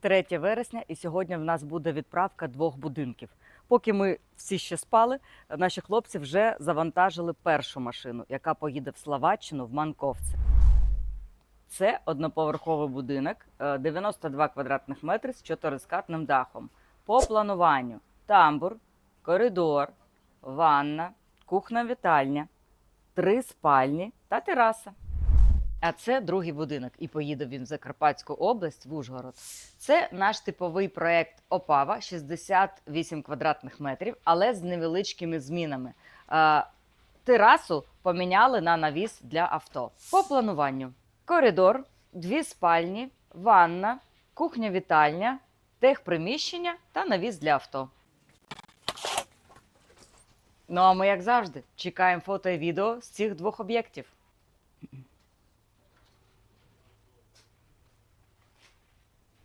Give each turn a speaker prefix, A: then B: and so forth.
A: 3 вересня, і сьогодні в нас буде відправка двох будинків. Поки ми всі ще спали, наші хлопці вже завантажили першу машину, яка поїде в Словаччину в Манковце. Це одноповерховий будинок, е, 92 квадратних метри з чотирискатним дахом. По плануванню тамбур, коридор, ванна, кухня-вітальня, три спальні та тераса. А це другий будинок, і поїде він в Закарпатську область в Ужгород. Це наш типовий проект Опава 68 квадратних метрів, але з невеличкими змінами. Терасу поміняли на навіс для авто. По плануванню: коридор, дві спальні, ванна, кухня-вітальня, техприміщення та навіс для авто. Ну а ми, як завжди, чекаємо фото і відео з цих двох об'єктів.